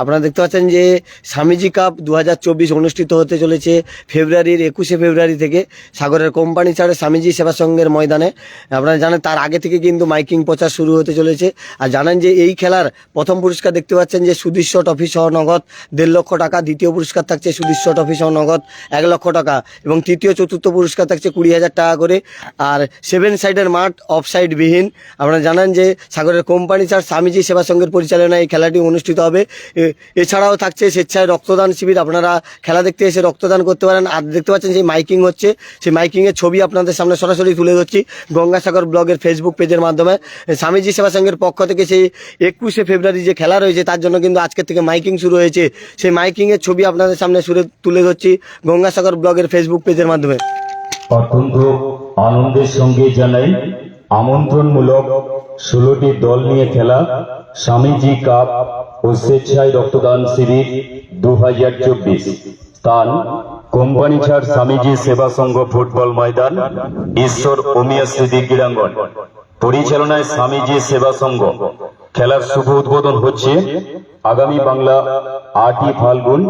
আপনারা দেখতে পাচ্ছেন যে স্বামীজি কাপ দু হাজার চব্বিশ অনুষ্ঠিত হতে চলেছে ফেব্রুয়ারির একুশে ফেব্রুয়ারি থেকে সাগরের কোম্পানি ছাড়ে স্বামীজি সেবা সংঘের ময়দানে। আপনারা জানেন তার আগে থেকে কিন্তু মাইকিং প্রচার শুরু হতে চলেছে। আর জানেন যে এই খেলার প্রথম পুরস্কার দেখতে পাচ্ছেন যে সুদৃশ্য ট্রফি সহ নগদ দেড় লক্ষ টাকা, দ্বিতীয় পুরস্কার থাকছে সুদৃশ্য ট্রফি সহ নগদ এক লক্ষ টাকা এবং তৃতীয়, চতুর্থ পুরস্কার থাকছে কুড়ি হাজার টাকা করে। আর সেভেন সাইডের মাঠ অফ সাইড বিহীন আপনারা জানেন যে সাগরের কোম্পানি ছাড় স্বামীজি সেবা সংঘের পরিচালনায় এই খেলাটি অনুষ্ঠিত হবে। এছাড়াও থাকছে স্বেচ্ছায় রক্তদান শিবির। আপনারা খেলা দেখতে এসে রক্তদান করতে পারেন। আর দেখতে পাচ্ছেন যে মাইকিং হচ্ছে। সেই মাইকিংয়ের ছবি আপনাদের সামনে সরাসরি তুলে ধরছি গঙ্গাসাগর ব্লগের ফেসবুক পেজের মাধ্যমে। স্বামীজি সেবা পক্ষ থেকে সেই একুশে ফেব্রুয়ারি যে খেলা রয়েছে, তার জন্য কিন্তু আজকের থেকে মাইকিং শুরু হয়েছে। সেই মাইকিংয়ের ছবি আপনাদের সামনে সুরে তুলে ধরছি গঙ্গাসাগর ব্লগের ফেসবুক পেজের মাধ্যমে। অত্যন্ত আনন্দের সঙ্গে জানাই আমন্ত্রণমূলক ষোলোটি দল নিয়ে খেলা স্বামীজি কাপ ও স্বেচ্ছায় রক্তদান শিবির দু হাজার চব্বিশ। স্থান কোম্পানি ছাড় স্বামীজি সেবা সংঘ ফুটবল ময়দান, ঈশ্বর ওমিয়া স্মৃতি ক্রীড়াঙ্গন। পরিচালনায় স্বামীজি সেবা সংঘ। খেলার শুভ উদ্বোধন হচ্ছে আগামী বাংলা আটই ফাল্গুন,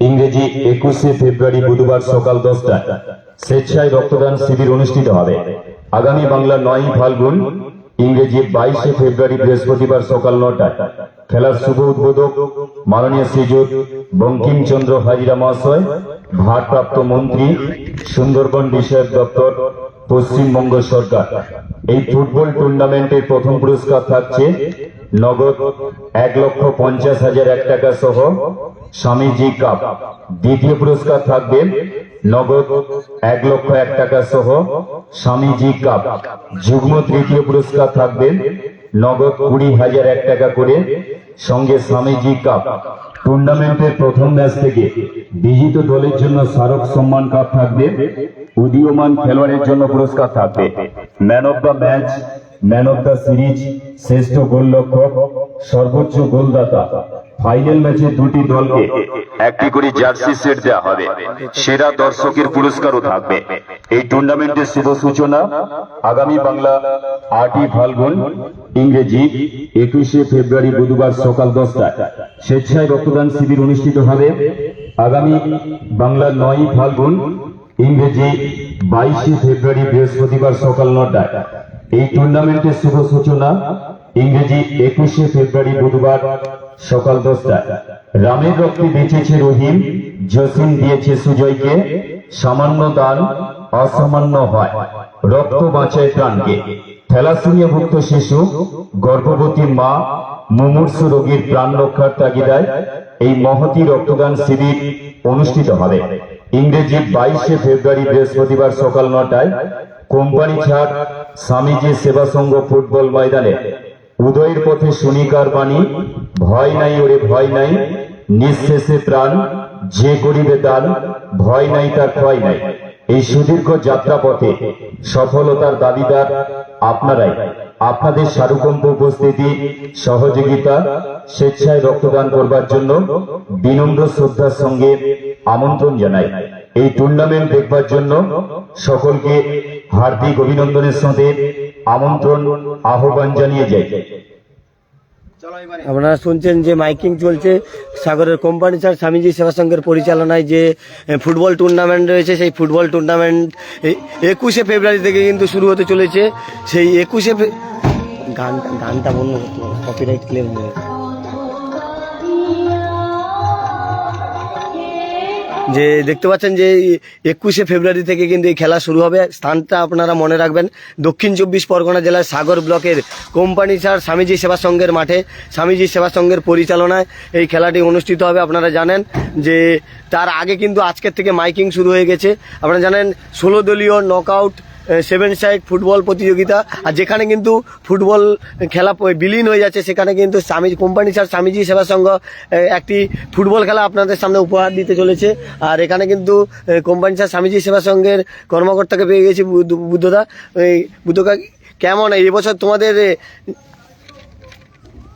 ইংরেজি একুশে ফেব্রুয়ারি বুধবার সকাল দশটায়। স্বেচ্ছায় রক্তদান শিবির অনুষ্ঠিত হবে। আগামী বাংলা নয় ফাল্গুন, ইংরেজি বাইশে ফেব্রুয়ারি বৃহস্পতিবার সকাল নটায় খেলার শুভ উদ্বোধক মাননীয় শ্রীযুত বঙ্কিমচন্দ্র হাজিরা মহাশয়, ভারপ্রাপ্ত মন্ত্রী, সুন্দরবন বিষয়ক দপ্তর, পশ্চিমবঙ্গ সরকার। এই ফুটবল টুর্নামেন্টের প্রথম পুরস্কার থাকছে নগদ এক লক্ষ পঞ্চাশ হাজার এক টাকা সহ স্বামীজি কাপ। দ্বিতীয় পুরস্কার থাকবে নগদ এক লক্ষ এক টাকা সহ স্বামীজি কাপ। যুগ্ম তৃতীয় পুরস্কার থাকবে নগদ কুড়ি হাজার এক টাকা করে সঙ্গে স্বামীজি কাপ। টুর্নামেন্টের প্রথম ম্যাচ থেকে বিজিত দলের জন্য স্মারক সম্মান কাপ থাকবে। উদীয়মান খেলোয়াড়ের জন্য পুরস্কার থাকবে। Man of the match man of the series, শ্রেষ্ঠ গোলরক্ষক, সর্বোচ্চ গোলদাতা। ফাইনাল ম্যাচে দুটি দলকে একটি করে জার্সি সেট দেওয়া হবে। সেরা দর্শকের পুরস্কারও থাকবে। এই টুর্নামেন্টের শুভ সূচনা আগামী বাংলা আটই ফাল্গুন, ইংরেজি, একুশে ফেব্রুয়ারি বুধবার সকাল দশটায়। স্বেচ্ছায় রক্তদান শিবির অনুষ্ঠিত হবে। আগামী বাংলা নয় ফাল্গুন, ইংরেজি, বাইশে ফেব্রুয়ারি বৃহস্পতিবার সকাল নটায়। এই টুর্নামেন্টের শুভ সূচনা ইংরেজি একুশে ফেব্রুয়ারি বুধবার সকাল দশটায়। রামের রক্তে বেঁচেছে রহিম, জসিম দিয়েছে সুজয়কে, সামান্য দান, অসামান্য হয়। রক্ত বাঁচায় প্রাণকে। থ্যালাসেমিয়া ভুক্ত শিশু, গর্ভবতী মা, মুমূর্ষু রোগীর প্রাণ রক্ষার তাগিদায় এই মহতি রক্তদান শিবির অনুষ্ঠিত হবে। ইংরেজি বাইশে ফেব্রুয়ারি বৃহস্পতিবার সকাল নটায় কোম্পানি ছাড় স্বামীজি সেবা সংঘ ফুটবল ময়দানে। উদয়ের পথে শুনিকার বাণী, ভয় নাই ওরে ভয় নাই, নিঃশেষে প্রাণ যে করিবে দান, ভয় নাই তার ক্ষয় নাই। এই সুদীর্ঘ যাত্রা পথে সফলতার দাবিদার আপনারাই। আপনাদের সারুকম্প উপস্থিতি, সহযোগিতা, স্বেচ্ছায় রক্তদান করবার জন্য বিনম্র শ্রদ্ধার সঙ্গে আমন্ত্রণ জানাই। এই টুর্নামেন্ট দেখবার জন্য সকলকে হার্দিক অভিনন্দনের সাথে আমন্ত্রণ, আহ্বান জানিয়ে যাই। আপনারা শুনছেন যে মাইকিং চলছে সাগরের কোম্পানি ছাড় স্বামীজি সেবা সংঘের পরিচালনায় যে ফুটবল টুর্নামেন্ট রয়েছে, সেই ফুটবল টুর্নামেন্ট একুশে ফেব্রুয়ারি থেকে কিন্তু শুরু হতে চলেছে। সেই একুশে গানটা গানটা বন্ধ করতে হবে কপিরাইট ক্লেম হয়ে যে দেখতে পাচ্ছেন যে একুশে ফেব্রুয়ারি থেকে কিন্তু এই খেলা শুরু হবে। স্থানটা আপনারা মনে রাখবেন। দক্ষিণ চব্বিশ পরগনা জেলার সাগর ব্লকের কোম্পানি ছাড় স্বামীজি সেবা সংঘের মাঠে, স্বামীজি সেবা সংঘের পরিচালনায় এই খেলাটি অনুষ্ঠিত হবে। আপনারা জানেন যে তার আগে কিন্তু আজকের থেকে মাইকিং শুরু হয়ে গেছে। আপনারা জানেন, ষোলো দলীয় নকআউট সেভেন সাইড ফুটবল প্রতিযোগিতা। আর যেখানে কিন্তু ফুটবল খেলা বিলীন হয়ে যাচ্ছে, সেখানে কিন্তু স্বামী কোম্পানি স্যার স্বামীজি সেবা সংঘ একটি ফুটবল খেলা আপনাদের সামনে উপহার দিতে চলেছে। আর এখানে কিন্তু কোম্পানি স্যার স্বামীজি সেবা সংঘের কর্মকর্তাকে পেয়ে গেছি বুদ্ধ- বুদ্ধদা। এই বুদ্ধকা কেমন? এই বছর তোমাদের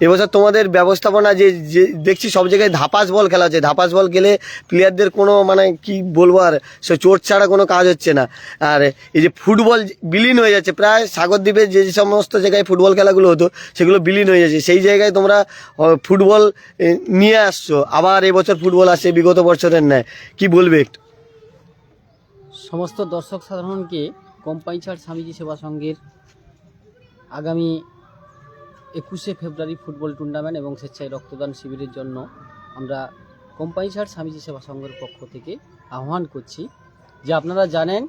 এবছর তোমাদের ব্যবস্থাপনা যে যে দেখছি সব জায়গায় ধাপাস বল খেলা হচ্ছে। ধাপাস বল খেলে প্লেয়ারদের কোনো মানে কি বলব আর, সে চোট ছাড়া কোনো কাজ হচ্ছে না। আর এই যে ফুটবল বিলীন হয়ে যাচ্ছে, প্রায় সাগরদ্বীপে যে সমস্ত জায়গায় ফুটবল খেলাগুলো হতো, সেগুলো বিলীন হয়ে যাচ্ছে। সেই জায়গায় তোমরা ফুটবল নিয়ে আসছো। আবার এবছর ফুটবল আসছে বিগত বছরের ন্যায়। কি বলবে একটু? সমস্ত দর্শক সাধারণকে কোম্পাইচার স্বামীজি সেবা সংঘের আগামী একুশে ফেব্রুয়ারি ফুটবল টুর্নামেন্ট এবং স্বেচ্ছায় রক্তদান শিবিরের জন্য আমরা কোম্পাইচার স্বামীজি সেবা সংঘের পক্ষ থেকে আহ্বান করছি। যে আপনারা জানেন,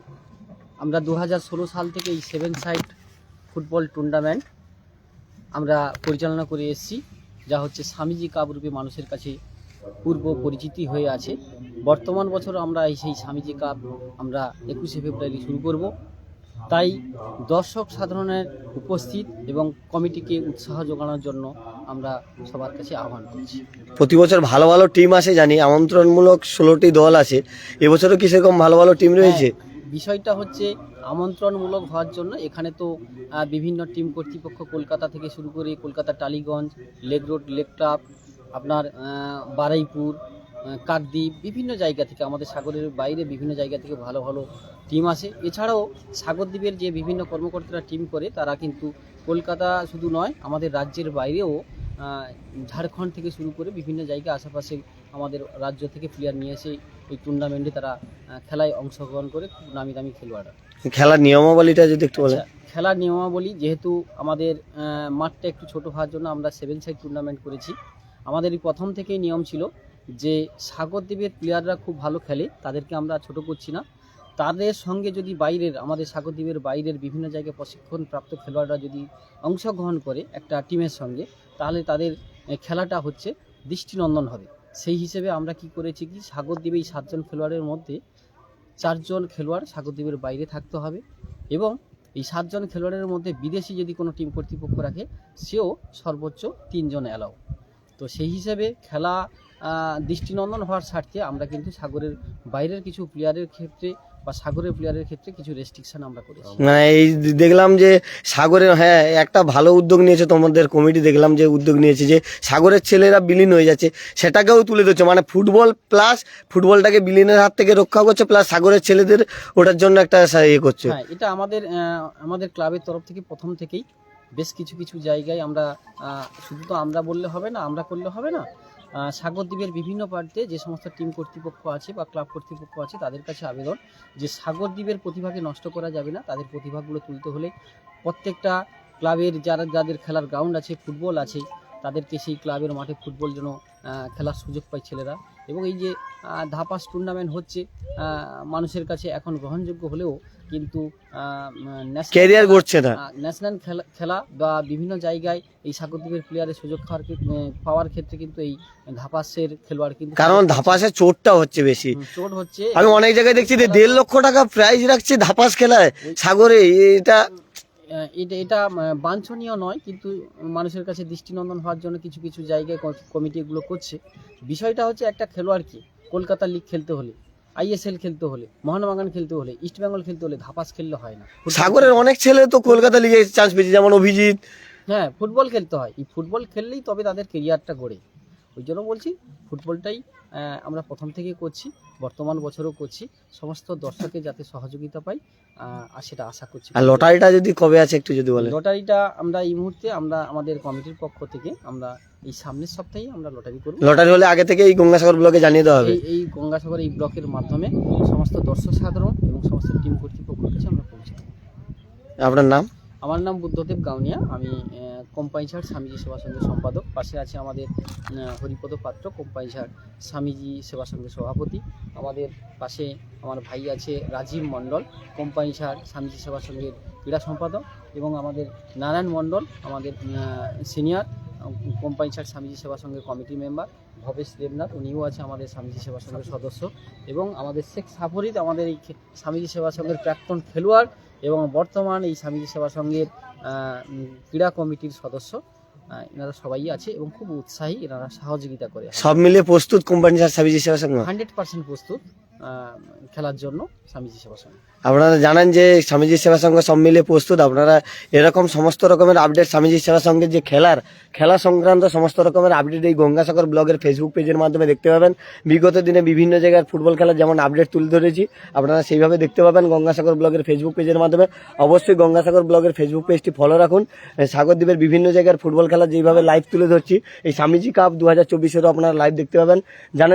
আমরা দু হাজার ষোলো সাল থেকে এই সেভেন সাইড ফুটবল টুর্নামেন্ট আমরা পরিচালনা করে এসেছি, যা হচ্ছে স্বামীজি কাপ রূপে মানুষের কাছে পূর্ব পরিচিতি হয়ে আছে। বর্তমান বছর আমরা এই সেই স্বামীজি কাপ আমরা একুশে ফেব্রুয়ারি শুরু করব। তাই দর্শক সাধারণের উপস্থিত এবং কমিটিকে উৎসাহ যোগানোর জন্য আমরা সবার কাছে আহ্বান করছি। প্রতি বছর ভালো ভালো টিম আসে জানি আমন্ত্রণমূলক ষোলোটি দল আছে। এবছরও কি সেরকম ভালো ভালো টিম রয়েছে? হ্যাঁ, বিষয়টা হচ্ছে আমন্ত্রণমূলক হওয়ার জন্য এখানে তো বিভিন্ন টিম কর্তৃপক্ষ কলকাতা থেকে শুরু করে Kolkata Tollygunge lake road lake club আপনার বারুইপুর কাকদ্বীপ বিভিন্ন জায়গা থেকে আমাদের সাগরের বাইরে বিভিন্ন জায়গা থেকে ভালো ভালো টিম আসে এছাড়াও সাগরদ্বীপের যে বিভিন্ন কর্মকর্তারা টিম করে তারা কিন্তু কলকাতা শুধু নয় আমাদের রাজ্যের বাইরেও ঝাড়খণ্ড থেকে শুরু করে বিভিন্ন জায়গা আশেপাশে আমাদের রাজ্য থেকে প্লেয়ার নিয়ে এসে এই টুর্নামেন্টে তারা খেলায় অংশগ্রহণ করে খুব নামি দামি খেলোয়াড়রা। খেলার নিয়মাবলীটা যদি একটু বলেন। আচ্ছা, খেলার নিয়মাবলী যেহেতু আমাদের মাঠটা একটু ছোট হওয়ার জন্য আমরা সেভেন সাইড টুর্নামেন্ট করেছি। আমাদের এই প্রথম থেকেই নিয়ম ছিল যে সাগরদ্বীপের প্লেয়াররা খুব ভালো খেলে তাদেরকে আমরা ছোট করছি না। তাদের সঙ্গে যদি বাইরের, আমাদের সাগরদ্বীপের বাইরের বিভিন্ন জায়গায় প্রশিক্ষণ প্রাপ্ত খেলোয়াড়রা যদি অংশগ্রহণ করে একটা টিমের সঙ্গে, তাহলে তাদের খেলাটা হচ্ছে দৃষ্টিনন্দন হবে। সেই হিসেবে আমরা কি করেছি কি, সাগরদ্বীপে এই সাতজন খেলোয়াড়ের মধ্যে চারজন খেলোয়াড় সাগরদ্বীপের বাইরে থাকতে হবে এবং এই সাতজন খেলোয়াড়ের মধ্যে বিদেশি যদি কোনো টিম কর্তৃপক্ষ রাখে, সেও সর্বোচ্চ তিনজন অ্যালাউ তো সেই হিসেবে খেলা দৃষ্টিনন্দন হওয়ার স্বার্থে আমরা কিন্তু সাগরের বাইরের কিছু প্লেয়ারের ক্ষেত্রে বা সাগরের প্লেয়ারের ক্ষেত্রে কিছু রেস্ট্রিকশন আমরা করেছি। মানে এই দেখলাম যে সাগরের হ্যাঁ একটা ভালো উদ্যোগ নিয়েছে তোমাদের কমিটি দেখলাম যে উদ্যোগ নিয়েছে যে সাগরের ছেলেরা বিলীন হয়ে যাচ্ছে সেটাকেও তুলে ধরছে। মানে ফুটবল প্লাস ফুটবলটাকে বিলীনের হাত থেকে রক্ষা করছে প্লাস সাগরের ছেলেদের ওটার জন্য একটা ইয়ে করছে। হ্যাঁ এটা আমাদের আমাদের ক্লাবের তরফ থেকে প্রথম থেকেই বেশ কিছু কিছু জায়গায় আমরা শুধু তো আমরা বললে হবে না আমরা করলে হবে না সাগরদ্বীপের বিভিন্ন প্রান্তে যে সমস্ত টিম কর্তৃপক্ষ আছে বা ক্লাব কর্তৃপক্ষ আছে, তাদের কাছে আবেদন যে সাগরদ্বীপের প্রতিভাকে নষ্ট করা যাবে না। তাদের প্রতিভাগুলো তুলতে হলে প্রত্যেকটা ক্লাবের যারা, যাদের খেলার গ্রাউন্ড আছে ফুটবল আছে তাদেরকে সেই ক্লাবের মাঠে ফুটবল যেন খেলার সুযোগ পায় ছেলেরা। এবং এই যে ধাপাস টুর্নামেন্ট হচ্ছে মানুষের কাছে এখন গ্রহণযোগ্য হলেও কিন্তু ক্যারিয়ার করছে না। ন্যাশনাল খেলা খেলা বা বিভিন্ন জায়গায় এই সাগরদ্বীপের প্লেয়ারের সুযোগ খাওয়ার ক্ষেত্রে- পাওয়ার ক্ষেত্রে কিন্তু এই ধাপাসের খেলোয়াড় কিন্তু কারণ ধাপাসে চোটটা হচ্ছে বেশি। চোট হচ্ছে। আমি অনেক জায়গায় দেখছি যে দেড় লক্ষ টাকা প্রাইজ রাখছে ধাপাস খেলায় সাগরে। এটা এটা এটা বাঞ্ছনীয় নয় কিন্তু মানুষের কাছে দৃষ্টিনন্দন হওয়ার জন্য কিছু কিছু জায়গায় ক- কমিটি এগুলো করছে। বিষয়টা হচ্ছে একটা খেলোয়াড়কে কলকাতা লিগ খেলতে হলে আইএসএল খেলতে হলে মোহনবাগান খেলতে হলে ইস্টবেঙ্গল খেলতে হলে ধাপাস খেললে হয় না। সাগরের অনেক ছেলে তো কলকাতা লিগে চান্স পেয়েছে যেমন অভিজিৎ। হ্যাঁ ফুটবল খেলতে হয়। এই ফুটবল খেললেই তবে তাদের কেরিয়ারটা গড়ে। ওই জন্য বলছি ফুটবলটাই আমরা প্রথম থেকে করছি বর্তমান বছরও করছি সমস্ত দর্শকের যাতে সহযোগিতা পাই আর সেটা আশা করছি। আর লটারিটা যদি কবে আছে একটু যদি বলেন? লটারিটা আমরা এই মুহূর্তে আমরা আমাদের কমিটির পক্ষ থেকে আমরা এই সামনের সপ্তাহেই আমরা লটারি করব। লটারি হলে আগে থেকে এই গঙ্গাসাগর ব্লকে জানিয়ে দেওয়া হবে? এই গঙ্গাসাগর এই ব্লকের মাধ্যমে সমস্ত দর্শক সাধারণ এবং সমস্ত টিম কর্তৃপক্ষের কাছে আমরা পৌঁছে আপনার নাম? আমার নাম বুদ্ধদেব গাউনিয়া। আমি কোম্পাইঝাড় স্বামীজি সেবা সংঘের সম্পাদক। পাশে আছে আমাদের হরিপদ পাত্র কোম্পাইঝাড় স্বামীজি সেবা সংঘের সভাপতি। আমাদের পাশে আমার ভাই আছে রাজীব মণ্ডল কোম্পাইঝাড় স্বামীজি সেবা সংঘের ক্রীড়া সম্পাদক এবং আমাদের নারায়ণ মণ্ডল, আমাদের সিনিয়র কোম্পাইঝাড় স্বামীজি সেবা সংঘের কমিটি মেম্বার, ভবেশ দেবনাথ, উনিও আছে আমাদের স্বামীজি সেবা সদস্য এবং আমাদের শেখ সাফরিদ, আমাদের এই স্বামীজি সেবা প্রাক্তন খেলোয়াড় এবং বর্তমান এই স্বামীজি সেবা সংঘের ক্রীড়া কমিটির সদস্য এনারা সবাই আছে এবং খুব উৎসাহী এনারা সহযোগিতা করে সব মিলে প্রস্তুত কোম্পানি স্বামীজি সেবা সংঘ? হান্ড্রেড পার্সেন্ট প্রস্তুত। খেলার জন্য স্বামীজি সেবা সংঘ আপনারা জানেন যে স্বামীজি সেবা সংঘ সব মিলে প্রস্তুত। আপনারা এরকম সমস্ত রকমের আপডেট স্বামীজি সেবা সংঘের যে খেলার, খেলা সংক্রান্ত সমস্ত রকমের আপডেট এই গঙ্গাসাগর ব্লগের ফেসবুক পেজের মাধ্যমে দেখতে পাবেন। বিগত দিনে বিভিন্ন জায়গার ফুটবল খেলার যেমন আপডেট তুলে ধরেছি, আপনারা সেইভাবে দেখতে পাবেন গঙ্গাসাগর ব্লগের ফেসবুক পেজের মাধ্যমে। অবশ্যই গঙ্গাসাগর ব্লগের ফেসবুক পেজটি ফলো রাখুন। সাগরদ্বীপের বিভিন্ন জায়গার ফুটবল খেলা যেইভাবে লাইভ তুলে ধরছি, এই স্বামীজি কাপ দু হাজার চব্বিশেরও আপনারা লাইভ দেখতে পাবেন। জানেন